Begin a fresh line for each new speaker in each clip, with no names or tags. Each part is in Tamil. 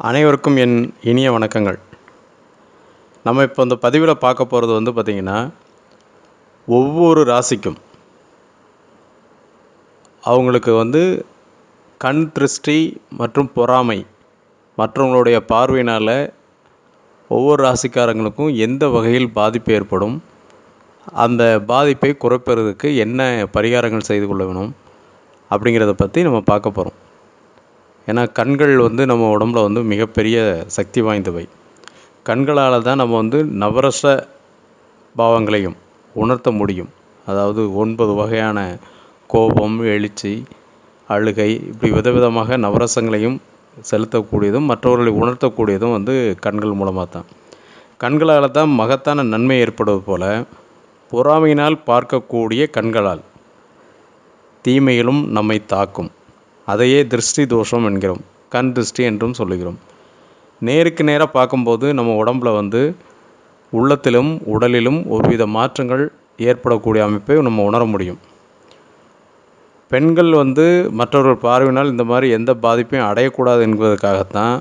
அனைவருக்கும் என் இனிய வணக்கங்கள். நம்ம இப்போ இந்த பதிவில் பார்க்க போகிறது வந்து பார்த்திங்கன்னா ஒவ்வொரு ராசிக்கும் அவங்களுக்கு வந்து கண் திருஷ்டி மற்றும் பொறாமை மற்றவங்களுடைய பார்வையினால் ஒவ்வொரு ராசிக்காரங்களுக்கும் எந்த வகையில் பாதிப்பு ஏற்படும் அந்த பாதிப்பை குறைப்பதற்கு என்ன பரிகாரங்கள் செய்து கொள்ள வேணும் அப்படிங்கிறத பற்றி நம்ம பார்க்க போகிறோம் ஏன்னா கண்கள் வந்து நம்ம உடம்புல வந்து மிகப்பெரிய சக்தி வாய்ந்தவை. கண்களால் தான் நம்ம வந்து நவரச பாவங்களையும் உணர்த்த முடியும். அதாவது ஒன்பது வகையான கோபம் எழுச்சி அழுகை இப்படி விதவிதமாக நவரசங்களையும் செலுத்தக்கூடியதும் மற்றவர்களை உணர்த்தக்கூடியதும் வந்து கண்கள் மூலமாக தான். கண்களால் தான் மகத்தான நன்மை ஏற்படுவது போல பொறாமையினால் பார்க்கக்கூடிய கண்களால் தீமைகளும் நம்மை தாக்கும். அதையே திருஷ்டி தோஷம் என்கிறோம். கண் திருஷ்டி என்றும் சொல்லுகிறோம். நேருக்கு நேராக பார்க்கும்போது நம்ம உடம்புல வந்து உள்ளத்திலும் உடலிலும் ஒருவித மாற்றங்கள் ஏற்படக்கூடிய அமைப்பை நம்ம உணர முடியும். பெண்கள் வந்து மற்றவர்கள் பார்வையினால் இந்த மாதிரி எந்த பாதிப்பையும் அடையக்கூடாது என்பதற்காகத்தான்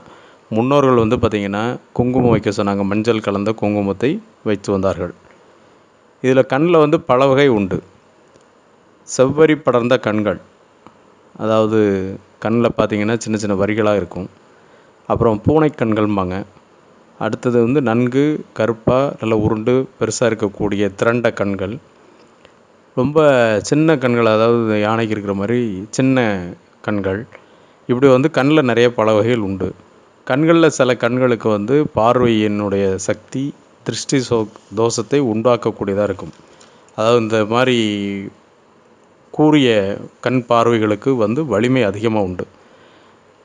முன்னோர்கள் வந்து பார்த்திங்கன்னா குங்குமம் வைக்க சொன்னாங்க. மஞ்சள் கலந்த குங்குமத்தை வைத்து வந்தார்கள். இதில் கண்ணில் வந்து பல வகை உண்டு. செவ்வரி படர்ந்த கண்கள். அதாவது கண்ணில் பார்த்தீங்கன்னா சின்ன சின்ன வரிகளாக இருக்கும். அப்புறம் பூனை கண்கள்பாங்க அடுத்தது வந்து நன்கு கருப்பாக நல்ல உருண்டு பெருசாக இருக்கக்கூடிய திரண்ட கண்கள். ரொம்ப சின்ன கண்கள் அதாவது யானைக்கு இருக்கிற மாதிரி சின்ன கண்கள். இப்படி வந்து கண்ணில் நிறைய பல வகைகள் உண்டு. கண்களில் சில கண்களுக்கு வந்து பார்வையினுடைய சக்தி திருஷ்டி சோ தோஷத்தை உண்டாக்கக்கூடியதாக இருக்கும். அதாவது இந்த மாதிரி கூரிய கண் பார்வைகளுக்கு வந்து வலிமை அதிகமாக உண்டு.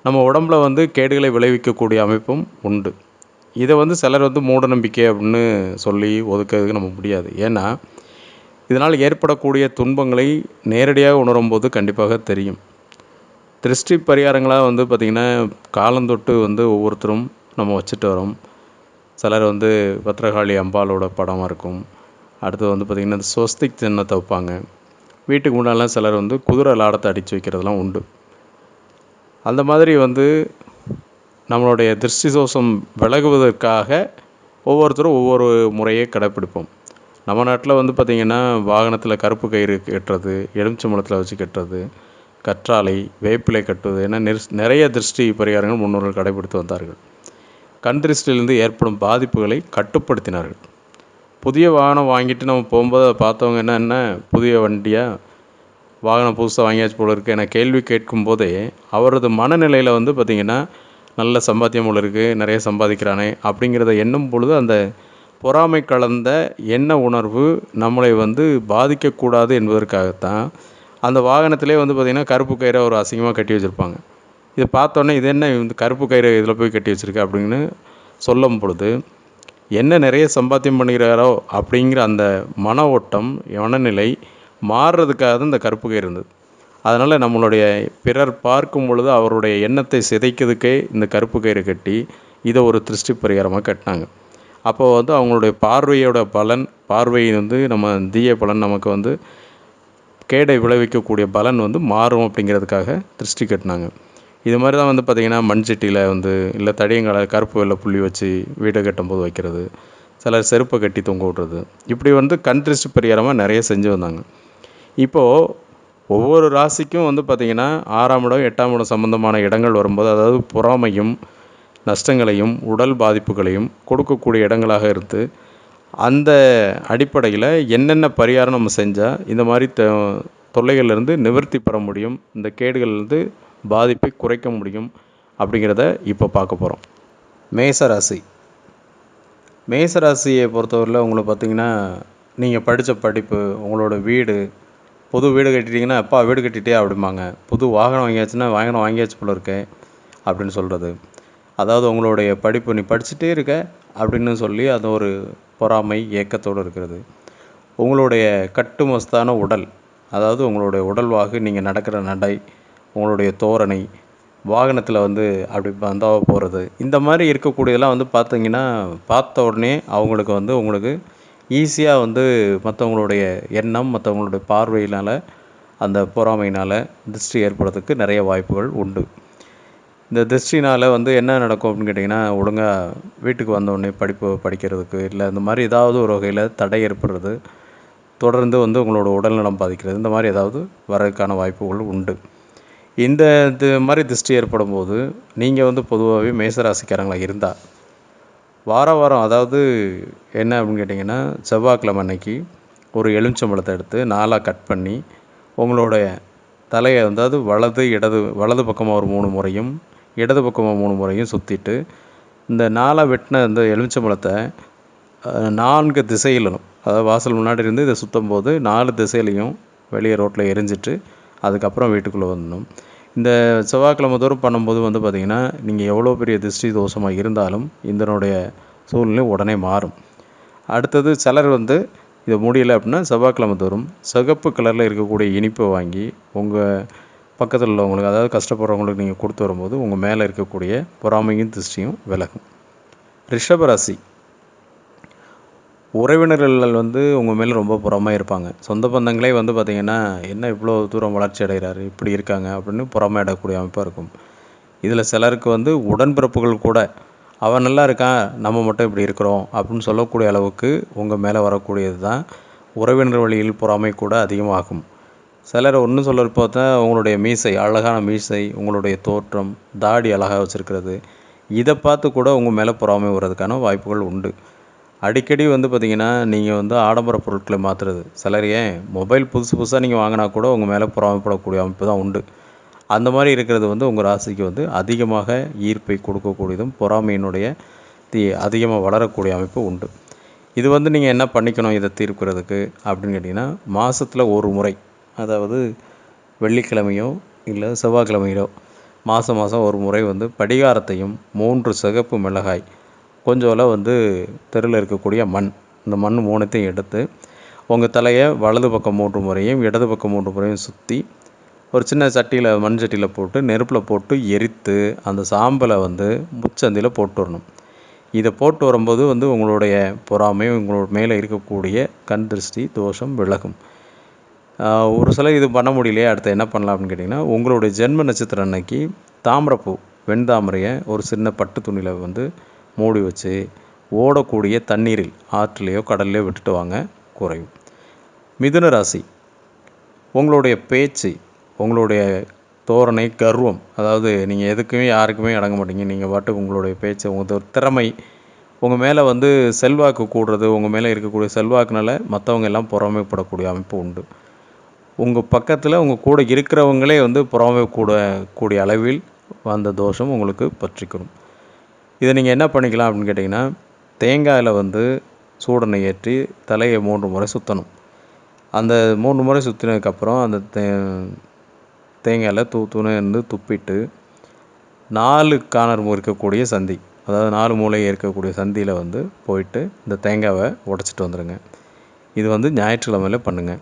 நம்ம உடம்புல வந்து கேடுகளை விளைவிக்கக்கூடிய அமைப்பும் உண்டு. இதை வந்து சிலர் வந்து மூட நம்பிக்கை அப்படின்னு சொல்லி ஒதுக்கிறதுக்கு நம்ம முடியாது. ஏன்னா இதனால் ஏற்படக்கூடிய துன்பங்களை நேரடியாக உணரும்போது கண்டிப்பாக தெரியும். திருஷ்டி பரிகாரங்களாக வந்து பார்த்திங்கன்னா காலந்தொட்டு வந்து ஒவ்வொருத்தரும் நம்ம வச்சுட்டு வரோம். சிலர் வந்து பத்ரகாளி அம்பாலோட படமாக இருக்கும். அடுத்து வந்து பார்த்திங்கன்னா இந்த ஸ்வஸ்திக் சின்னத்தை வைப்பாங்க. வீட்டுக்கு முன்னாலாம் சிலர் வந்து குதிரை லாடத்தை அடித்து வைக்கிறதெல்லாம் உண்டு. அந்த மாதிரி வந்து நம்மளுடைய திருஷ்டி தோஷம் விலகுவதற்காக ஒவ்வொருத்தரும் ஒவ்வொரு முறையை கடைப்பிடிப்போம். நம்ம நாட்டில் வந்து பார்த்திங்கன்னா வாகனத்தில் கருப்பு கயிறு கட்டுறது எலுமிச்சம்பழத்தில் வச்சு கட்டுறது கற்றாழை வேப்பிலை கட்டுவது என நிறைய திருஷ்டி பரிகாரங்கள் முன்னோர்கள் கடைபிடித்து வந்தார்கள். கண் திருஷ்டியிலிருந்து ஏற்படும் பாதிப்புகளை கட்டுப்படுத்தினார்கள். புதிய வாகனம் வாங்கிட்டு நம்ம போகும்போது அதை பார்த்தவங்க என்னென்ன புதிய வண்டியாக வாகனம் புதுசாக வாங்கியாச்சு போல இருக்குது என கேள்வி கேட்கும் போதே அவரது மனநிலையில் வந்து பார்த்திங்கன்னா நல்ல சம்பாத்தியம் போல இருக்குது நிறைய சம்பாதிக்கிறானே அப்படிங்கிறத எண்ணும் பொழுது அந்த பொறாமை கலந்த எண்ண உணர்வு நம்மளை வந்து பாதிக்கக்கூடாது என்பதற்காகத்தான் அந்த வாகனத்திலே வந்து பார்த்திங்கன்னா கருப்பு கயிறை ஒரு அசிங்கமாக கட்டி வச்சுருப்பாங்க. இதை பார்த்தோன்னே இது என்ன இந்த கருப்பு கயிறு இதில் போய் கட்டி வச்சுருக்கு அப்படின்னு சொல்லும் பொழுது என்ன நிறைய சம்பாத்தியம் பண்ணுகிறாரோ அப்படிங்கிற அந்த மன ஓட்டம் மனநிலை மாறுறதுக்காக தான் இந்த கருப்பு கயிறு இருந்தது. அதனால் நம்மளுடைய பிறர் பார்க்கும் பொழுது அவருடைய எண்ணத்தை சிதைக்கிறதுக்கே இந்த கருப்பு கயிறு கட்டி இதை ஒரு திருஷ்டி பரிகாரமாக கட்டினாங்க. அப்போது வந்து அவங்களுடைய பார்வையோட பலன் பார்வை வந்து நம்ம தீய பலன் நமக்கு வந்து கேடை விளைவிக்கக்கூடிய பலன் வந்து மாறும் அப்படிங்கிறதுக்காக திருஷ்டி கட்டினாங்க. இது மாதிரி தான் வந்து பார்த்திங்கன்னா மண் சட்டியில் வந்து இல்லை தடியங்கால கருப்பு வெள்ளை புள்ளி வச்சு வீடு கட்டும்போது வைக்கிறது சிலர் செருப்பை கட்டி தொங்க விட்றது. இப்படி வந்து கண் திருஷ்டி பரிகாரமாக நிறைய செஞ்சு வந்தாங்க. இப்போது ஒவ்வொரு ராசிக்கும் வந்து பார்த்திங்கன்னா ஆறாம் இடம் எட்டாம் இடம் சம்மந்தமான இடங்கள் வரும்போது அதாவது பொறாமையும் நஷ்டங்களையும் உடல் பாதிப்புகளையும் கொடுக்கக்கூடிய இடங்களாக இருந்து அந்த அடிப்படையில் என்னென்ன பரிகாரம் நம்ம செஞ்சால் இந்த மாதிரி த தொல்லைகள்லேருந்து நிவர்த்தி பெற முடியும் இந்த கேடுகள்லேருந்து பாதிப்பை குறைக்க முடியும் அப்படிங்கிறத இப்போ பார்க்க போகிறோம் மேசராசி. மேசராசியை பொறுத்தவரையில் உங்களை பார்த்திங்கன்னா நீங்கள் படித்த படிப்பு உங்களோட வீடு புது வீடு கட்டிட்டீங்கன்னா அப்பா வீடு கட்டிட்டே அப்படிம்பாங்க. புது வாகனம் வாங்கியாச்சுன்னா வாகனம் வாங்கியாச்சு போல இருக்கே அப்படின்னு சொல்கிறது அதாவது உங்களுடைய படிப்பு நீ படிச்சுட்டே இருக்க அப்படின்னு சொல்லி அது ஒரு பொறாமை ஏக்கத்தோடு இருக்கிறது. உங்களுடைய கட்டுமஸ்தான உடல் அதாவது உங்களுடைய உடல்வாகு நீங்கள் நடக்கிற நடை உங்களுடைய தோரணை வாகனத்தில் வந்து அப்படி பந்தாவாக போகிறது இந்த மாதிரி இருக்கக்கூடியதெல்லாம் வந்து பார்த்தீங்கன்னா பார்த்த உடனே அவங்களுக்கு வந்து உங்களுக்கு ஈஸியாக வந்து மற்றவங்களுடைய எண்ணம் மற்றவங்களுடைய பார்வையினால் அந்த பொறாமையினால் திருஷ்டி ஏற்படுறதுக்கு நிறைய வாய்ப்புகள் உண்டு. இந்த திருஷ்டினால் வந்து என்ன நடக்கும் அப்படின்னு கேட்டிங்கன்னா ஒழுங்காக வீட்டுக்கு வந்தோடனே படிப்பு படிக்கிறதுக்கு இல்லை இந்த மாதிரி ஏதாவது ஒரு வகையில் தடை ஏற்படுறது தொடர்ந்து வந்து உங்களோட உடல்நலம் பாதிக்கிறது இந்த மாதிரி ஏதாவது வரதுக்கான வாய்ப்புகள் உண்டு. இந்த இது மாதிரி திருஷ்டி ஏற்படும் போது நீங்கள் வந்து பொதுவாகவே மேசராசிக்காரங்களாக இருந்தால் வார வாரம் அதாவது என்ன அப்படின்னு கேட்டிங்கன்னா செவ்வாய்க்கிழமை அன்னைக்கு ஒரு எலுமிச்சம்பழத்தை எடுத்து நாலாக கட் பண்ணி உங்களுடைய தலையை அதாவது வலது இடது வலது பக்கமாக ஒரு மூணு முறையும் இடது பக்கமாக மூணு முறையும் சுற்றிட்டு இந்த நாலாக வெட்டின இந்த எலுமிச்சம்பழத்தை நான்கு திசையிலும் அதாவது வாசல் முன்னாடி இருந்து இதை சுற்றும் போது நாலு திசையிலையும் வெளியே ரோட்டில் எரிஞ்சிட்டு அதுக்கப்புறம் வீட்டுக்குள்ளே வந்துடணும். இந்த செவ்வாய்க்கிழமை தோறும் பண்ணும்போது வந்து பார்த்திங்கன்னா நீங்கள் எவ்வளோ பெரிய திருஷ்டி தோஷமாக இருந்தாலும் இதனுடைய சூழ்நிலை உடனே மாறும். அடுத்தது சிலர் வந்து இதை முடியலை அப்படின்னா செவ்வாய்க்கிழமை தோறும் சிகப்பு கலரில் இருக்கக்கூடிய இனிப்பை வாங்கி உங்கள் பக்கத்தில் உள்ளவங்களுக்கு அதாவது கஷ்டப்படுறவங்களுக்கு நீங்கள் கொடுத்து வரும்போது உங்கள் மேலே இருக்கக்கூடிய பொறாமையும் திருஷ்டியும் விலகும். ரிஷபராசி உறவினர்கள் வந்து உங்கள் மேலே ரொம்ப பொறாமை இருப்பாங்க. சொந்த பந்தங்களே வந்து பார்த்திங்கன்னா என்ன இவ்வளோ தூரம் வளர்ச்சி அடைகிறாரு? இப்படி இருக்காங்க. அப்படின்னு பொறாமை அமைப்பாக இருக்கும். இதில் சிலருக்கு வந்து உடன்பிறப்புகள் கூட அவன் நல்லா இருக்கான் நம்ம மட்டும் இப்படி இருக்கிறோம் அப்படின்னு சொல்லக்கூடிய அளவுக்கு உங்கள் மேலே வரக்கூடியது தான் உறவினர் வழியில் பொறாமை கூட அதிகமாகும். சிலர் ஒன்றும் சொல்ல பார்த்தா உங்களுடைய மீசை அழகான மீசை உங்களுடைய தோற்றம் தாடி அழகாக வச்சுருக்கிறது. இதை பார்த்து கூட உங்கள் மேலே பொறாமை வர்றதுக்கான வாய்ப்புகள் உண்டு. அடிக்கடி வந்து பார்த்திங்கன்னா நீங்கள் வந்து ஆடம்பர பொருட்களை மாற்றுறது சிலர் ஏன்? மொபைல் புதுசு புதுசாக நீங்கள் வாங்கினா கூட உங்கள் மேலே பொறாமைப்படக்கூடிய அமைப்பு தான் உண்டு. அந்த மாதிரி இருக்கிறது வந்து உங்கள் ராசிக்கு வந்து அதிகமாக ஈர்ப்பை கொடுக்கக்கூடியதும் பொறாமையினுடைய தீ அதிகமாக வளரக்கூடிய அமைப்பு உண்டு. இது வந்து நீங்கள் என்ன பண்ணிக்கணும் இதை தீர்க்கிறதுக்கு? அப்படின்னு கேட்டிங்கன்னா மாதத்தில் ஒரு முறை அதாவது வெள்ளிக்கிழமையோ இல்லை செவ்வாய்க்கிழமையோ மாதம் மாதம் ஒரு முறை வந்து படிகாரத்தையும் மூன்று சிகப்பு மிளகாய் கொஞ்சோல வந்து தெருவில் இருக்கக்கூடிய மண். இந்த மண் மூணுத்தையும் எடுத்து உங்கள் தலையை வலது பக்கம் மூன்று முறையும் இடது பக்கம் மூன்று முறையும் சுற்றி ஒரு சின்ன சட்டியில் மண் சட்டியில் போட்டு நெருப்பில் போட்டு எரித்து அந்த சாம்பலை வந்து முச்சந்தியில் போட்டு வரணும். இதை போட்டு வரும்போது வந்து உங்களுடைய பொறாமை உங்களோட மேலே இருக்கக்கூடிய கண் திருஷ்டி தோஷம் விலகும். ஒரு சிலர் இது பண்ண முடியலையே அடுத்து என்ன பண்ணலாம் அப்படின்னு கேட்டிங்கன்னா உங்களுடைய ஜென்ம நட்சத்திரம் அன்னைக்கு தாமரப்பூ வெண்தாமரையை ஒரு சின்ன பட்டு துணியில் வந்து மூடி வச்சு ஓடக்கூடிய தண்ணீரில் ஆற்றுலையோ கடல்லையோ விட்டுட்டு வாங்க குறையும். மிதுன ராசி உங்களுடைய பேச்சு உங்களுடைய தோரணை கர்வம் அதாவது நீங்கள் எதுக்குமே யாருக்குமே அடங்க மாட்டீங்க. நீங்கள் பாட்டுக்கு உங்களுடைய பேச்சு உங்கள் திறமை உங்கள் மேலே வந்து செல்வாக்கு கூடுறது உங்கள் மேலே இருக்கக்கூடிய செல்வாக்குனால மற்றவங்க எல்லாம் பொறாமைப்படக்கூடிய அமைப்பு உண்டு. உங்கள் பக்கத்தில் உங்கள் கூட இருக்கிறவங்களே வந்து பொறாமை கூட கூடிய அளவில் அந்த தோஷம் உங்களுக்கு பற்றிக்கணும். இதை நீங்கள் என்ன பண்ணிக்கலாம் அப்படின்னு கேட்டிங்கன்னா தேங்காயில் வந்து சூடனை ஏற்றி தலையை மூன்று முறை சுற்றணும் அந்த மூன்று முறை சுற்றினதுக்கப்புறம் அந்த தே தேங்காயில் தூ தூணை வந்து துப்பிட்டு நாலு காணர் இருக்கக்கூடிய சந்தி அதாவது நாலு மூலை இருக்கக்கூடிய சந்தியில் வந்து போயிட்டு இந்த தேங்காவை உடச்சிட்டு வந்துடுங்க இது வந்து ஞாயிற்றுக்கிழமையில பண்ணுங்கள்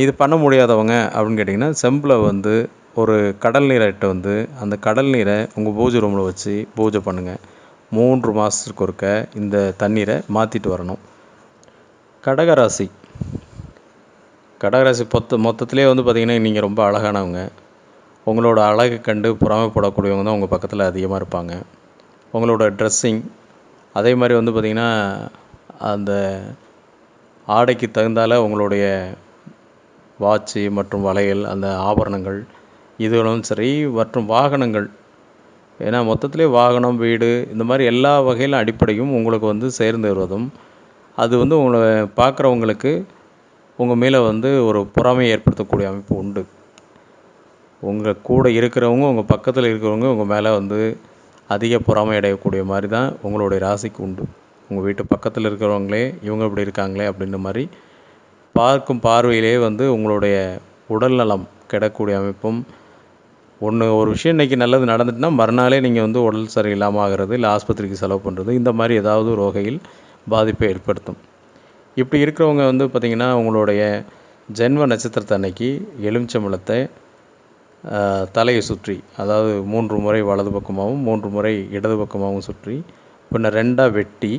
இது பண்ண முடியாதவங்க அப்படின்னு கேட்டிங்கன்னா செம்பில் வந்து ஒரு கடல் நீரை இட்டு வந்து அந்த கடல் நீரை உங்கள் பூஜை ரூமில் வச்சு பூஜை பண்ணுங்கள் மூன்று மாதத்துக்கு ஒருக்க இந்த தண்ணீரை மாற்றிட்டு வரணும். கடகராசி. கடகராசி பொத்த மொத்தத்திலே வந்து பார்த்திங்கன்னா நீங்கள் ரொம்ப அழகானவங்க. உங்களோட அழகு கண்டு புறாமைப்படக்கூடியவங்க தான் உங்கள் பக்கத்தில் அதிகமாக இருப்பாங்க. உங்களோட ட்ரெஸ்ஸிங் அதே மாதிரி வந்து பார்த்திங்கன்னா அந்த ஆடைக்கு தகுந்தால உங்களுடைய வாட்சு மற்றும் வளையல் அந்த ஆபரணங்கள் இதுகளும் சரி மற்றும் வாகனங்கள். ஏன்னா மொத்தத்திலே வாகனம் வீடு இந்த மாதிரி எல்லா வகையிலும் அடிப்படையும் உங்களுக்கு வந்து சேர்ந்து வருவதும் அது வந்து உங்களை பார்க்குறவங்களுக்கு உங்கள் மேலே வந்து ஒரு பொறாமையை ஏற்படுத்தக்கூடிய அமைப்பு உண்டு. உங்கள் கூட இருக்கிறவங்க உங்கள் பக்கத்தில் இருக்கிறவங்க உங்கள் மேலே வந்து அதிக பொறாமை அடையக்கூடிய மாதிரி தான் உங்களுடைய ராசிக்கு உண்டு. உங்கள் வீட்டு பக்கத்தில் இருக்கிறவங்களே இவங்க இப்படி இருக்காங்களே அப்படின்ற மாதிரி பார்க்கும் பார்வையிலே வந்து உங்களுடைய உடல்நலம் கெடக்கூடிய அமைப்பும் ஒன்று ஒரு விஷயம் இன்றைக்கி நல்லது நடந்துட்டுனா மறுநாளே நீங்கள் வந்து உடல் சரியில்லாமல் ஆகிறது இல்லை ஆஸ்பத்திரிக்கு செலவு பண்ணுறது இந்த மாதிரி ஏதாவது ஒரு வகையில் பாதிப்பை ஏற்படுத்தும். இப்படி இருக்கிறவங்க வந்து பார்த்திங்கன்னா உங்களுடைய ஜென்ம நட்சத்திரத்தை அன்னைக்கு எலுமிச்சம்பழத்தை தலையை சுற்றி அதாவது மூன்று முறை வலது பக்கமாகவும் மூன்று முறை இடது பக்கமாகவும் சுற்றி பின்ன ரெண்டாக வெட்டி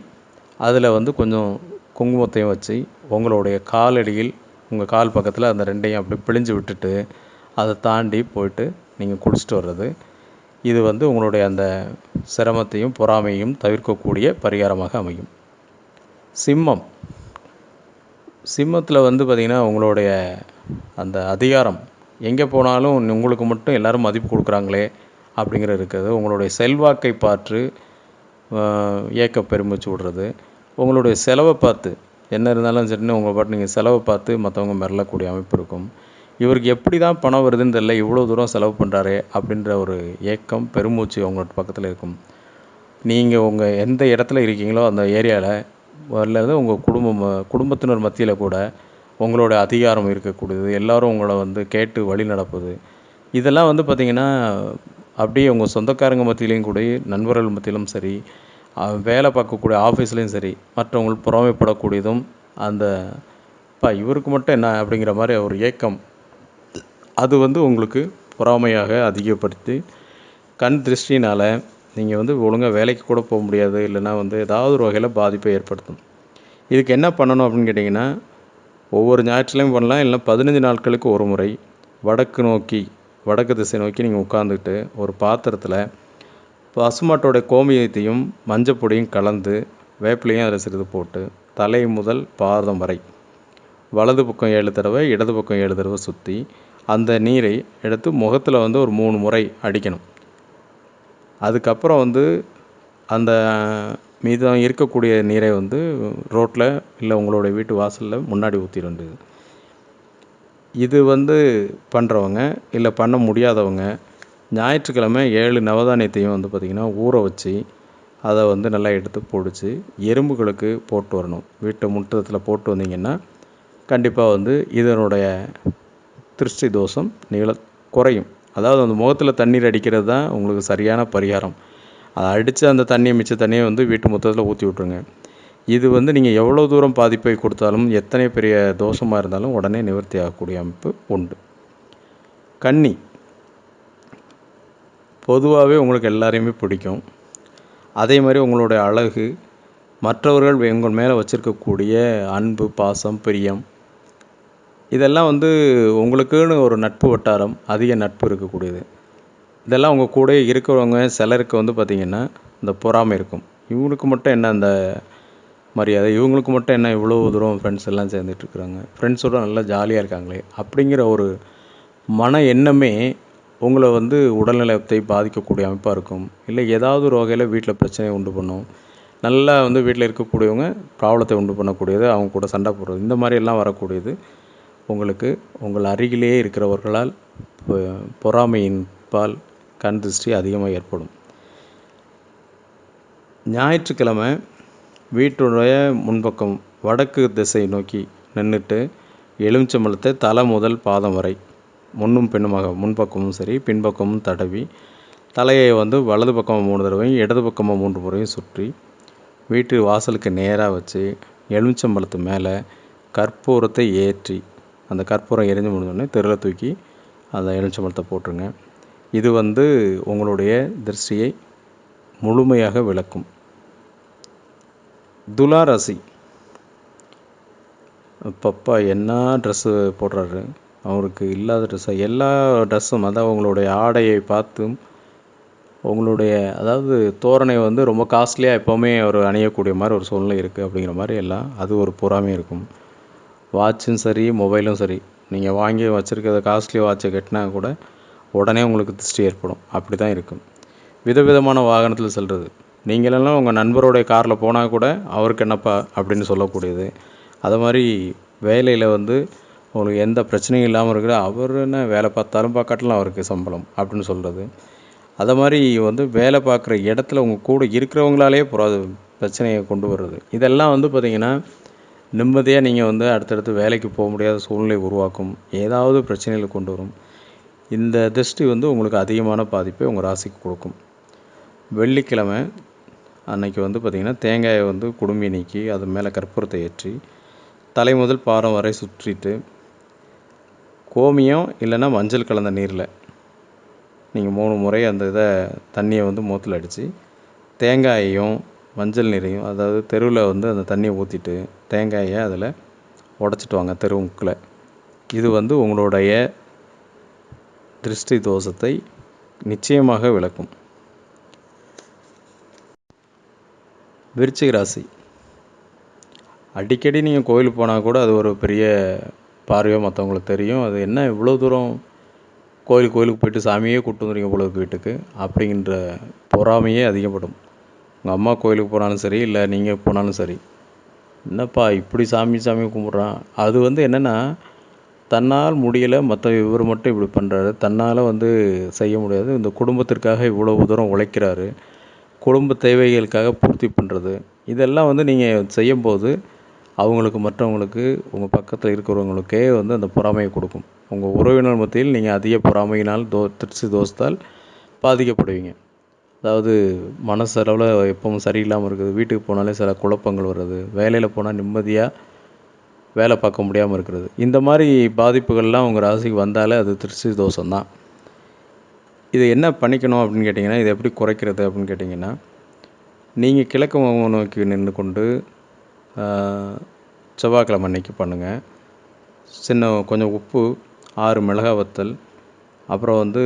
அதில் வந்து கொஞ்சம் குங்குமத்தையும் வச்சு உங்களுடைய காலடியில் உங்கள் கால் பக்கத்தில் அந்த ரெண்டையும் அப்படி பிழிஞ்சு விட்டுட்டு அதை தாண்டி போயிட்டு நீங்கள் குளிச்சுட்டு வர்றது. இது வந்து உங்களுடைய அந்த சிரமத்தையும் பொறாமையும் தவிர்க்கக்கூடிய பரிகாரமாக அமையும். சிம்மம். சிம்மத்தில் வந்து பார்த்திங்கன்னா உங்களுடைய அந்த அதிகாரம். எங்கே போனாலும் உங்களுக்கு மட்டும் எல்லாரும் மதிப்பு கொடுக்குறாங்களே அப்படிங்கிற இருக்கிறது. உங்களுடைய செல்வாக்கை பார்த்து ஆஹ், ஏக்க பெருமிச்சு விடுறது உங்களுடைய செலவை பார்த்து என்ன இருந்தாலும் சரின்னு உங்கள் பாட்டு நீங்கள் செலவை பார்த்து மற்றவங்க மிரளக்கூடிய அமைப்பு இருக்கும். இவருக்கு எப்படி தான் பணம் வருதுன்னு தெரியல இவ்வளோ தூரம் செலவு பண்ணுறாரு அப்படின்ற ஒரு ஏக்கம் பெருமூச்சு உங்களோட பக்கத்தில் இருக்கும். நீங்கள் உங்கள் எந்த இடத்துல இருக்கீங்களோ அந்த ஏரியாவில் அல்லது உங்கள் குடும்பம் குடும்பத்தினர் மத்தியில் கூட உங்களோட அதிகாரம் இருக்கக்கூடியது எல்லோரும் உங்களை வந்து கேட்டு வழி நடப்புது. இதெல்லாம் வந்து பார்த்திங்கன்னா அப்படியே உங்கள் சொந்தக்காரங்க மத்தியிலையும் கூட நண்பர்கள் மத்தியிலும் சரி வேலை பார்க்கக்கூடிய ஆஃபீஸ்லேயும் சரி மற்றவங்களுக்கு புறமைப்படக்கூடியதும் அந்த பா இவருக்கு மட்டும் என்ன? அப்படிங்கிற மாதிரி ஒரு ஏக்கம். அது வந்து உங்களுக்கு பொறாமையாக அதிகப்படுத்தி கண் திருஷ்டினால் நீங்கள் வந்து ஒழுங்காக வேலைக்கு கூட போக முடியாது இல்லைன்னா வந்து ஏதாவது ஒரு வகையில் பாதிப்பை ஏற்படுத்தும். இதுக்கு என்ன பண்ணணும் அப்படின்னு கேட்டிங்கன்னா ஒவ்வொரு ஞாயிற்றுலையும் பண்ணலாம் இல்லைன்னா பதினஞ்சு நாட்களுக்கு ஒரு முறை வடக்கு நோக்கி வடக்கு திசை நோக்கி நீங்கள் உட்காந்துக்கிட்டு ஒரு பாத்திரத்தில் பசுமாட்டோட கோமியத்தையும் மஞ்சப்பொடியும் கலந்து வேப்பிலையும் அதில் சிறிது போட்டு தலை முதல் பாதம் வரை வலது பக்கம் ஏழு தடவை இடது பக்கம் ஏழு தடவை சுற்றி அந்த நீரை எடுத்து முகத்தில் வந்து ஒரு மூணு முறை அடிக்கணும். அதுக்கப்புறம் வந்து அந்த மீதம் இருக்கக்கூடிய நீரை வந்து ரோட்டில் இல்லை உங்களுடைய வீட்டு வாசலில் முன்னாடி ஊற்றிட வேண்டியது இது வந்து பண்ணுறவங்க இல்லை பண்ண முடியாதவங்க ஞாயிற்றுக்கிழமை ஏழு நவதானியத்தையும் வந்து பார்த்திங்கன்னா ஊற வச்சு அதை வந்து நல்லா எடுத்து பொடிச்சு எறும்புகளுக்கு போட்டு வரணும். வீட்டு முற்றத்தில் போட்டு வந்தீங்கன்னா கண்டிப்பாக வந்து இதனுடைய திருஷ்டி தோஷம் நீள குறையும். அதாவது அந்த முகத்தில் தண்ணீர் அடிக்கிறது தான் உங்களுக்கு சரியான பரிகாரம். அதை அடித்து அந்த தண்ணியை மிச்ச தண்ணியை வந்து வீட்டு மொத்தத்தில் ஊற்றி விட்ருங்க இது வந்து நீங்கள் எவ்வளோ தூரம் பாதிப்பை கொடுத்தாலும் எத்தனை பெரிய தோஷமாக இருந்தாலும் உடனே நிவர்த்தி ஆகக்கூடிய அமைப்பு உண்டு. கன்னி. பொதுவாகவே உங்களுக்கு எல்லாரையுமே பிடிக்கும். அதே மாதிரி உங்களுடைய அழகு மற்றவர்கள் உங்கள் மேலே வச்சுருக்கக்கூடிய அன்பு பாசம் பிரியம் இதெல்லாம் வந்து உங்களுக்குன்னு ஒரு நட்பு வட்டாரம் அதிக நட்பு இருக்கக்கூடியது. இதெல்லாம் உங்கள் கூட இருக்கிறவங்க சிலருக்கு வந்து பார்த்திங்கன்னா இந்த பொறாமை இருக்கும். இவங்களுக்கு மட்டும் என்ன அந்த மரியாதை? இவங்களுக்கு மட்டும் என்ன இவ்வளோ தூரம் ஃப்ரெண்ட்ஸ் எல்லாம் சேர்ந்துட்டு இருக்கிறாங்க ஃப்ரெண்ட்ஸோட நல்லா ஜாலியாக இருக்காங்களே? அப்படிங்கிற ஒரு மன எண்ணமே உங்களை வந்து உடல்நலத்தை பாதிக்கக்கூடிய அமைப்பாக இருக்கும். இல்லை ஏதாவது ஒரு வகையில் வீட்டில் பிரச்சனையை உண்டு பண்ணும். நல்லா வந்து வீட்டில் இருக்கக்கூடியவங்க ப்ராப்ளத்தை உண்டு பண்ணக்கூடியது அவங்க கூட சண்டை போடுறது இந்த மாதிரி எல்லாம் வரக்கூடியது. உங்களுக்கு உங்கள் அருகிலேயே இருக்கிறவர்களால் பொறாமையின் பால் கண் திருஷ்டி அதிகமாக ஏற்படும். ஞாயிற்றுக்கிழமை வீட்டுடைய முன்பக்கம் வடக்கு திசை நோக்கி நின்றுட்டு எலுமிச்சம்பழத்தை தலை முதல் பாதம் வரை முன்னும் பின்னுமாக முன்பக்கமும் சரி பின்பக்கமும் தடவி தலையை வந்து வலது பக்கமாக மூணு தடவையும் இடது பக்கமாக மூன்று முறையும் சுற்றி வீட்டு வாசலுக்கு நேராக வச்சு எலுமிச்சம்பழத்து மேலே கற்பூரத்தை ஏற்றி அந்த கற்பூரம் எரிஞ்சு முடிஞ்சோடனே தெருவில் தூக்கி அந்த எலுமிச்சம்பழத்தை போட்டுருங்க. இது வந்து உங்களுடைய திருஷ்டியை முழுமையாக விளக்கும். துலா ராசி. பப்பா என்ன ட்ரெஸ்ஸு போடுறாரு? அவருக்கு இல்லாத ட்ரெஸ்ஸை எல்லா ட்ரெஸ்ஸும் அதாவது உங்களுடைய ஆடையை பார்த்தும் உங்களுடைய அதாவது தோரணை வந்து ரொம்ப காஸ்ட்லியாக எப்போவுமே அவர் அணியக்கூடிய மாதிரி ஒரு சூழ்நிலை இருக்குது அப்படிங்கிற மாதிரி எல்லாம் அது ஒரு பொறாமை இருக்கும். வாட்சும் சரி மொபைலும் சரி. நீங்கள் வாங்கி வச்சுருக்கிற காஸ்ட்லி வாட்சை கட்டினா கூட உடனே உங்களுக்கு திருஷ்டி ஏற்படும். அப்படி தான் இருக்கும். விதவிதமான வாகனத்தில் செல்வது நீங்களெல்லாம் உங்கள் நண்பருடைய காரில் போனால் கூட அவருக்கு என்னப்பா அப்படின்னு சொல்லக்கூடியது. அது மாதிரி வேலையில் வந்து உங்களுக்கு எந்த பிரச்சனையும் இல்லாமல் இருக்கிற அவர் என்ன வேலை பார்த்தாலும் பார்க்கட்டலாம் அவருக்கு சம்பளம் அப்படின்னு சொல்கிறது அதை மாதிரி வந்து வேலை பார்க்குற இடத்துல உங்கள் கூட இருக்கிறவங்களாலே பிரச்சனையை கொண்டு வர்றது. இதெல்லாம் வந்து பார்த்திங்கன்னா நிம்மதியாக நீங்கள் வந்து அடுத்தடுத்து வேலைக்கு போக முடியாத சூழ்நிலை உருவாக்கும் ஏதாவது பிரச்சனைகள் கொண்டு வரும். இந்த திருஷ்டி வந்து உங்களுக்கு அதிகமான பாதிப்பை உங்கள் ராசிக்கு கொடுக்கும். வெள்ளிக்கிழமை அன்னைக்கு வந்து பார்த்திங்கன்னா தேங்காயை வந்து குடும்பி நீக்கி அது மேலே கற்பூரத்தை ஏற்றி தலை முதல் பாரம் வரை சுற்றிட்டு கோமியம் இல்லைன்னா மஞ்சள் கலந்த நீரில் நீங்கள் மூணு முறை அந்த இதை தண்ணியை வந்து மூத்தில் அடித்து தேங்காயையும் மஞ்சள் நீரையும் அதாவது தெருவில் வந்து அந்த தண்ணியை ஊற்றிட்டு தேங்காயை அதில் உடச்சிட்டு வாங்க தெருமுக்கில் இது வந்து உங்களுடைய திருஷ்டி தோஷத்தை நிச்சயமாக விளக்கும். விருச்சிக ராசி. அடிக்கடி நீங்கள் கோயிலுக்கு போனால் கூட அது ஒரு பெரிய பார்வையாக மற்றவங்களுக்கு தெரியும். அது என்ன இவ்வளோ தூரம் கோயில் கோயிலுக்கு போயிட்டு சாமியே கூப்பிட்டு வந்துருங்க போல வீட்டுக்கு? அப்படிங்கிற பொறாமையே அதிகப்படும். உங்கள் அம்மா கோயிலுக்கு போனாலும் சரி இல்லை நீங்கள் போனாலும் சரி. என்னப்பா இப்படி சாமி சாமி கும்பிட்றான்? அது வந்து என்னென்னா தன்னால் முடியலை மற்ற இவர் மட்டும் இப்படி பண்ணுறாரு தன்னால் வந்து செய்ய முடியாது. இந்த குடும்பத்திற்காக இவ்வளோ தூரம் உழைக்கிறாரு. குடும்ப தேவைகளுக்காக பூர்த்தி பண்ணுறது இதெல்லாம் வந்து நீங்கள் செய்யும்போது அவங்களுக்கு மற்றவங்களுக்கு உங்கள் பக்கத்தில் இருக்கிறவங்களுக்கே வந்து அந்த பொறாமையை கொடுக்கும். உங்கள் உறவினர் மத்தியில் நீங்கள் அதிக பொறாமையினால் தோ திருச்சி தோஸ்த்தால் பாதிக்கப்படுவீங்க. அதாவது மனசளவில் எப்பவும் சரியில்லாமல் இருக்குது. வீட்டுக்கு போனாலே சில குழப்பங்கள் வர்றது. வேலையில் போனால் நிம்மதியாக வேலை பார்க்க முடியாமல் இருக்கிறது. இந்த மாதிரி பாதிப்புகள்லாம் உங்கள் ராசிக்கு வந்தாலே அது திருச்சி தோஷம்தான் இதை என்ன பண்ணிக்கணும் அப்படின்னு கேட்டிங்கன்னா இதை எப்படி குறைக்கிறது அப்படின்னு கேட்டிங்கன்னா நீங்கள் கிழக்கு முகம் நோக்கி நின்று கொண்டு செவ்வாய்க்கிழமை அன்னைக்கு பண்ணுங்கள் சின்ன கொஞ்சம் உப்பு ஆறு மிளகாய் வத்தல் அப்புறம் வந்து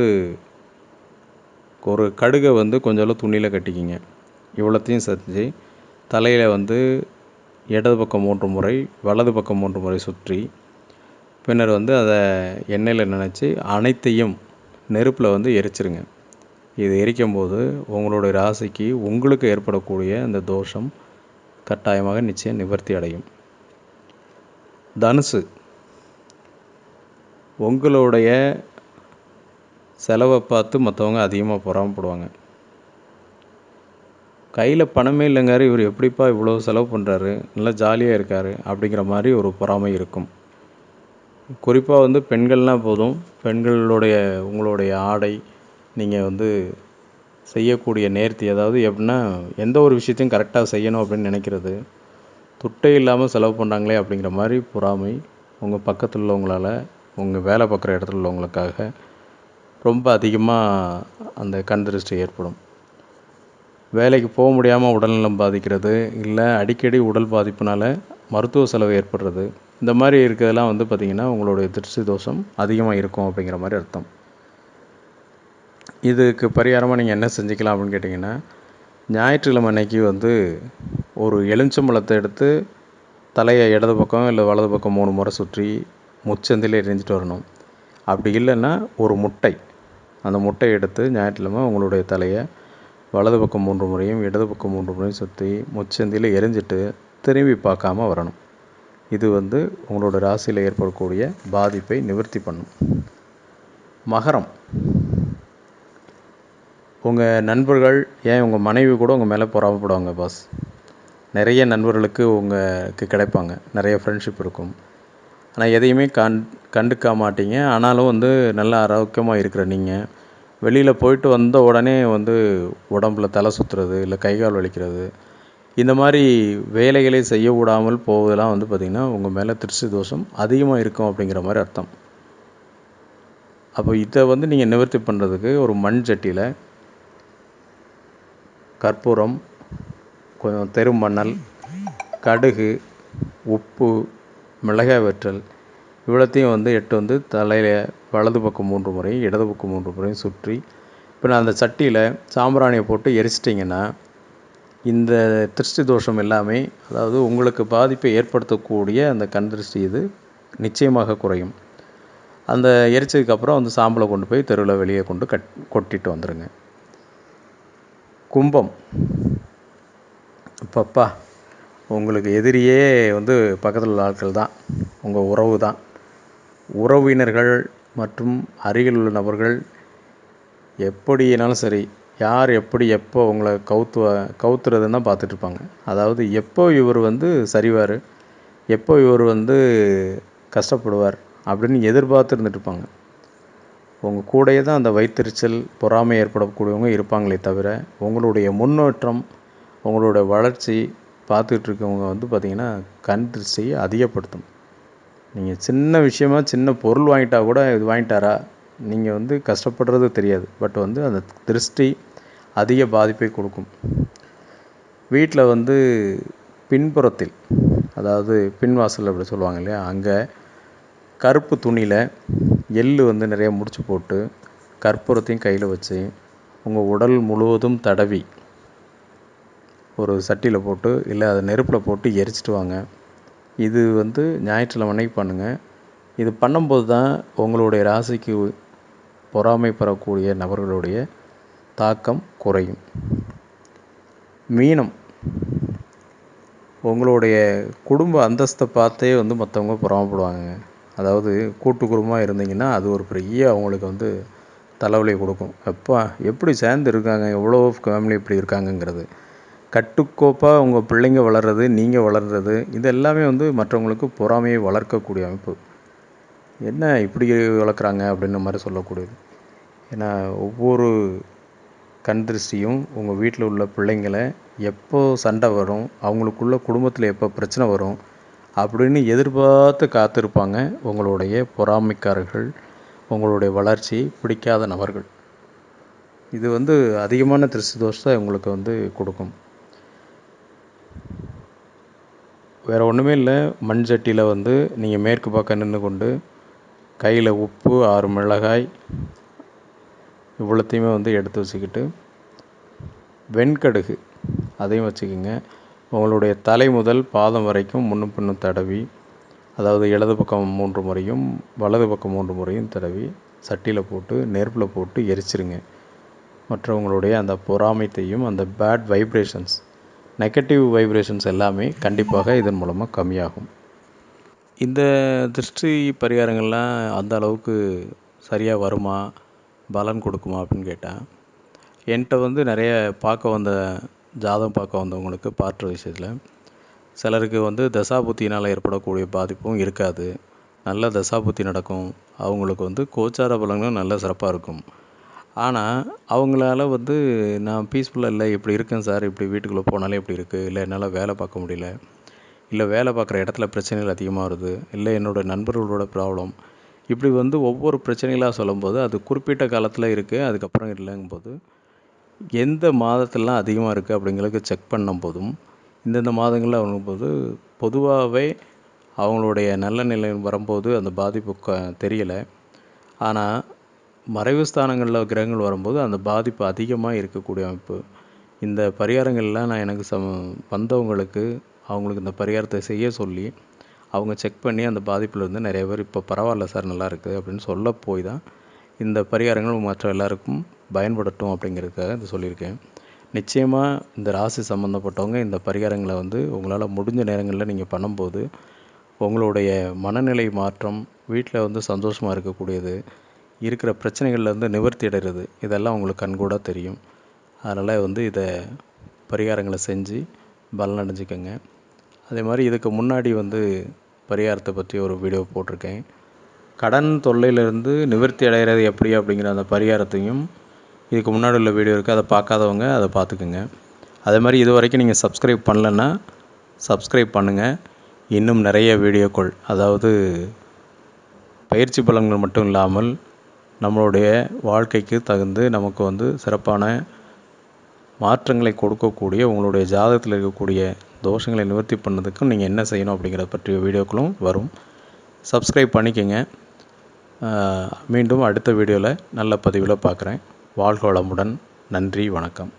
ஒரு கடுகை வந்து கொஞ்சம் துணியில் கட்டிக்கிங்க. இவ்வளோத்தையும் செஞ்சு தலையில் வந்து இடது பக்கம் மூன்று முறை வலது பக்கம் மூன்று முறை சுற்றி பின்னர் வந்து அதை எண்ணெயில் நினச்சி அனைத்தையும் நெருப்பில் வந்து எரிச்சிருங்க. இது எரிக்கும் போது உங்களுடைய ராசிக்கு உங்களுக்கு ஏற்படக்கூடிய அந்த தோஷம் கட்டாயமாக நிச்சயம் நிவர்த்தி அடையும். தனுசு உங்களுடைய செலவை பார்த்து மற்றவங்க அதிகமாக பொறாமப்படுவாங்க. கையில் பணமே இல்லைங்காரு இவர் எப்படிப்பா இவ்வளோ செலவு பண்ணுறாரு நல்லா ஜாலியாக இருக்கார் அப்படிங்கிற மாதிரி ஒரு பொறாமை இருக்கும். குறிப்பாக வந்து பெண்கள்னால் போதும். பெண்களுடைய உங்களுடைய ஆடை நீங்கள் வந்து செய்யக்கூடிய நேர்த்தி அதாவது எப்படின்னா எந்த ஒரு விஷயத்தையும் கரெக்டாக செய்யணும் அப்படின்னு நினைக்கிறது. துட்டே இல்லாமல் செலவு பண்ணுறாங்களே அப்படிங்கிற மாதிரி பொறாமை உங்கள் பக்கத்தில் உள்ளவங்களால் உங்கள் வேலை பார்க்குற இடத்துல உள்ளவங்களுக்காக ரொம்ப அதிகமாக அந்த கண் திருஷ்டி ஏற்படும். வேலைக்கு போக முடியாமல் உடல்நலம் பாதிக்கிறது இல்லை அடிக்கடி உடல் பாதிப்புனால மருத்துவ செலவு ஏற்படுறது இந்த மாதிரி இருக்கிறதெல்லாம் வந்து பார்த்திங்கன்னா உங்களுடைய திருஷ்டி தோஷம் அதிகமாக இருக்கும் அப்படிங்கிற மாதிரி அர்த்தம். இதுக்கு பரிகாரமாக நீங்கள் என்ன செஞ்சுக்கலாம் அப்படின்னு கேட்டிங்கன்னா ஞாயிற்றுக்கிழமை அன்னைக்கு வந்து ஒரு எலுமிச்சம்பழத்தை எடுத்து தலையை இடது பக்கம் இல்லை வலது பக்கம் மூணு முறை சுற்றி முச்சந்தில் எரிஞ்சிட்டு வரணும். அப்படி இல்லைன்னா ஒரு முட்டை. அந்த முட்டையை எடுத்து ஞாயிற்றுக்கிழமை உங்களுடைய தலையை வலது பக்கம் மூன்று முறையும் இடது பக்கம் மூன்று முறையும் சுற்றி முச்சந்தியில் எரிஞ்சிட்டு திரும்பி பார்க்காம வரணும். இது வந்து உங்களோட ராசியில் ஏற்படக்கூடிய பாதிப்பை நிவர்த்தி பண்ணும். மகரம். உங்கள் நண்பர்கள் ஏன் உங்கள் மனைவி கூட உங்கள் மேலே பொறாமப்படுவாங்க பாஸ் நிறைய நண்பர்களுக்கு உங்களுக்கு கிடைப்பாங்க. நிறைய ஃப்ரெண்ட்ஷிப் இருக்கும். ஆனால் எதையுமே கண் கண்டுக்க மாட்டீங்க ஆனாலும் வந்து நல்ல ஆரோக்கியமாக இருக்கிற நீங்கள் வெளியில் போயிட்டு வந்த உடனே வந்து உடம்புல தலை சுற்றுறது இல்லை கை கால் வலிக்கிறது இந்த மாதிரி வேலைகளை செய்ய விடாமல் போவதெல்லாம் வந்து பார்த்திங்கன்னா உங்கள் மேலே திருச்சி தோஷம் அதிகமாக இருக்கும் அப்படிங்கிற மாதிரி அர்த்தம். அப்போ இதை வந்து நீங்கள் நிவர்த்தி பண்ணுறதுக்கு ஒரு மண் சட்டியில் கற்பூரம் கொஞ்சம் தெருமணல் கடுகு உப்பு மிளகாய் வற்றல் இவ்வளோத்தையும் வந்து எட்டு வந்து தலையில் வலது பக்கம் மூன்று முறையும் இடது பக்கம் மூன்று முறையும் சுற்றி இப்போ நான் அந்த சட்டியில் சாம்பிராணியை போட்டு எரிச்சிட்டிங்கன்னா இந்த திருஷ்டி தோஷம் எல்லாமே அதாவது உங்களுக்கு பாதிப்பை ஏற்படுத்தக்கூடிய அந்த கண் திருஷ்டி இது நிச்சயமாக குறையும். அந்த எரிச்சதுக்கப்புறம் வந்து சாம்பலை கொண்டு போய் தெருவில் வெளியே கொண்டு கட் கொட்டிட்டு வந்துடுங்க கும்பம். இப்பப்பா உங்களுக்கு எதிரியே வந்து பக்கத்தில் உள்ள ஆட்கள் தான். உங்கள் உறவு தான். உறவினர்கள் மற்றும் அருகில் உள்ள நபர்கள் எப்படினாலும் சரி யார் எப்படி எப்போ உங்களை கவுத்து கவுத்துறதுன்னு தான் பார்த்துட்ருப்பாங்க அதாவது எப்போ இவர் வந்து சரிவார் எப்போ இவர் வந்து கஷ்டப்படுவார் அப்படின்னு எதிர்பார்த்து இருந்துட்டுருப்பாங்க உங்கள் கூடயே தான் அந்த வயிற்றுச்சல் பொறாமை ஏற்படக்கூடியவங்க இருப்பாங்களே தவிர உங்களுடைய முன்னேற்றம் உங்களுடைய வளர்ச்சி பார்த்துட்ருக்கவங்க வந்து பார்த்திங்கன்னா கண் திருஷ்டியை அதிகப்படுத்தும். நீங்கள் சின்ன விஷயமா சின்ன பொருள் வாங்கிட்டா கூட இது வாங்கிட்டாரா? நீங்கள் வந்து கஷ்டப்படுறது தெரியாது. பட் வந்து அந்த திருஷ்டி அதிக பாதிப்பை கொடுக்கும். வீட்டில் வந்து பின்புறத்தில் அதாவது பின்வாசல் அப்படி சொல்லுவாங்க இல்லையா? அங்கே கருப்பு துணியில் எள் வந்து நிறைய முடிச்சு போட்டு கற்பூரத்தையும் கையில் வச்சு உங்கள் உடல் முழுவதும் தடவி ஒரு சட்டியில் போட்டு இல்லை அதை நெருப்பில் போட்டு எரிச்சிட்டு வாங்க. இது வந்து ஞாயிற்றுக்கிழமை அன்னைக்கு பண்ணுங்கள் இது பண்ணும்போது தான் உங்களுடைய ராசிக்கு பொறாமை பெறக்கூடிய நபர்களுடைய தாக்கம் குறையும். மீனம். உங்களுடைய குடும்ப அந்தஸ்தை பார்த்தே வந்து மற்றவங்க புறாமப்படுவாங்க. அதாவது கூட்டு குடும்பமாக இருந்தீங்கன்னா அது ஒரு பெரிய அவங்களுக்கு வந்து தலைவலியை கொடுக்கும். எப்பா எப்படி சேர்ந்து இருக்காங்க எவ்வளோ ஃபேமிலி இப்படி இருக்காங்கங்கிறது. கட்டுக்கோப்பாக உங்கள் பிள்ளைங்க வளர்கிறது நீங்கள் வளர்கிறது இது எல்லாமே வந்து மற்றவங்களுக்கு பொறாமையை வளர்க்கக்கூடிய அமைப்பு. என்ன இப்படி வளர்க்குறாங்க அப்படின்ற மாதிரி சொல்லக்கூடியது. ஏன்னா ஒவ்வொரு கண் திருஷ்டியும் உங்கள் வீட்டில் உள்ள பிள்ளைங்களை எப்போ சண்டை வரும் அவங்களுக்குள்ள குடும்பத்தில் எப்போ பிரச்சனை வரும் அப்படின்னு எதிர்பார்த்து காத்திருப்பாங்க உங்களுடைய பொறாமைக்காரர்கள் உங்களுடைய வளர்ச்சி பிடிக்காத நபர்கள். இது வந்து அதிகமான திருஷ்டி தோஷத்தை உங்களுக்கு வந்து கொடுக்கும். வேறு ஒன்றுமே இல்லை. மண் சட்டியில் வந்து நீங்கள் மேற்கு பக்கம் நின்று கொண்டு கையில் உப்பு ஆறு மிளகாய் இவ்வளோத்தையுமே வந்து எடுத்து வச்சுக்கிட்டு வெண்கடுகு அதையும் வச்சுக்கோங்க. உங்களுடைய தலை முதல் பாதம் வரைக்கும் முன்னும் பின்னும் தடவி அதாவது இடது பக்கம் மூன்று முறையும் வலது பக்கம் மூன்று முறையும் தடவி சட்டியில் போட்டு நெருப்பில் போட்டு எரிச்சிருங்க. மற்றவங்களுடைய அந்த பொறாமைத்தையும் அந்த பேட் வைப்ரேஷன்ஸ் நெகட்டிவ் வைப்ரேஷன்ஸ் எல்லாமே கண்டிப்பாக இதன் மூலமாக கம்மியாகும். இந்த திருஷ்டி பரிகாரங்கள்லாம் அந்த அளவுக்கு சரியாக வருமா? பலன் கொடுக்குமா அப்படின்னு கேட்டேன். என்கிட்ட வந்து நிறைய பார்க்க வந்த ஜாதகம் பார்க்க வந்தவங்களுக்கு பார்க்குற விஷயத்தில் சிலருக்கு வந்து தசாபுத்தினால் ஏற்படக்கூடிய பாதிப்பும் இருக்காது. நல்ல தசாபுத்தி நடக்கும். அவங்களுக்கு வந்து கோச்சார பலன்களும் நல்ல சிறப்பாக இருக்கும். ஆனால் அவங்களால வந்து நான் பீஸ்ஃபுல்லாக இல்லை இப்படி இருக்கேன் சார் இப்படி வீட்டுக்குள்ளே போனாலே இப்படி இருக்குது இல்லை என்னால் வேலை பார்க்க முடியல. இல்லை வேலை பார்க்குற இடத்துல பிரச்சனைகள் அதிகமாக வருது. இல்லை என்னோடய நண்பர்களோட ப்ராப்ளம் இப்படி வந்து ஒவ்வொரு பிரச்சனைகளாக சொல்லும்போது அது குறிப்பிட்ட காலத்தில் இருக்குது அதுக்கப்புறம் இல்லைங்கும்போது எந்த மாதத்துலலாம் அதிகமாக இருக்குது அப்படிங்கிறதுக்கு செக் பண்ணும் போதும் இந்தந்த மாதங்களில் வரும்போது பொதுவாகவே அவங்களுடைய நல்ல நிலை வரும்போது அந்த பாதிப்பு க தெரியலை. ஆனால் மறைவு ஸ்தானங்களில் கிரகங்கள் வரும்போது அந்த பாதிப்பு அதிகமாக இருக்கக்கூடிய அமைப்பு. இந்த பரிகாரங்கள்லாம் நான் எனக்கு சம வந்தவங்களுக்கு அவங்களுக்கு இந்த பரிகாரத்தை செய்ய சொல்லி அவங்க செக் பண்ணி அந்த பாதிப்புலேருந்து நிறைய பேர் இப்போ பரவாயில்ல சார் நல்லா இருக்குது அப்படின்னு சொல்ல போய் தான் இந்த பரிகாரங்கள் மற்ற எல்லாருக்கும் பயன்படட்டும் அப்படிங்கிறதுக்காக இது சொல்லியிருக்கேன். நிச்சயமாக இந்த ராசி சம்மந்தப்பட்டவங்க இந்த பரிகாரங்களை வந்து உங்களால் முடிஞ்ச நேரங்களில் நீங்கள் பண்ணும்போது உங்களுடைய மனநிலை மாற்றம் வீட்டில் வந்து சந்தோஷமாக இருக்கக்கூடியது இருக்கிற பிரச்சனைகள்லேருந்து நிவர்த்தி அடைகிறது. இதெல்லாம் உங்களுக்கு கண்கூடாக தெரியும். அதனால் வந்து இதை பரிகாரங்களை செஞ்சு பலனடைஞ்சிக்கோங்க. அதே மாதிரி இதுக்கு முன்னாடி வந்து பரிகாரத்தை பற்றி ஒரு வீடியோ போட்டிருக்கேன். கடன் தொல்லையிலேருந்து நிவர்த்தி அடைகிறது எப்படி அப்படிங்கிற அந்த பரிகாரத்தையும் இதுக்கு முன்னாடி உள்ள வீடியோ இருக்குது அதை பார்க்காதவங்க அதை பார்த்துக்குங்க. அதே மாதிரி இது வரைக்கும் நீங்கள் சப்ஸ்கிரைப் பண்ணலன்னா சப்ஸ்கிரைப் பண்ணுங்கள் இன்னும் நிறைய வீடியோக்கள் அதாவது பயிற்சி பலன்கள் மட்டும் இல்லாமல் நம்மளுடைய வாழ்க்கைக்கு தகுந்து நமக்கு வந்து சிறப்பான மாற்றங்களை கொடுக்கக்கூடிய உங்களுடைய ஜாதகத்தில் இருக்கக்கூடிய தோஷங்களை நிவர்த்தி பண்ணதுக்கும் நீங்கள் என்ன செய்யணும் அப்படிங்கிறத பற்றிய வீடியோக்களும் வரும். சப்ஸ்கிரைப் பண்ணிக்கோங்க. மீண்டும் அடுத்த வீடியோவில் நல்ல பதிவில் பார்க்குறேன் வாழ்க வளமுடன். நன்றி வணக்கம்.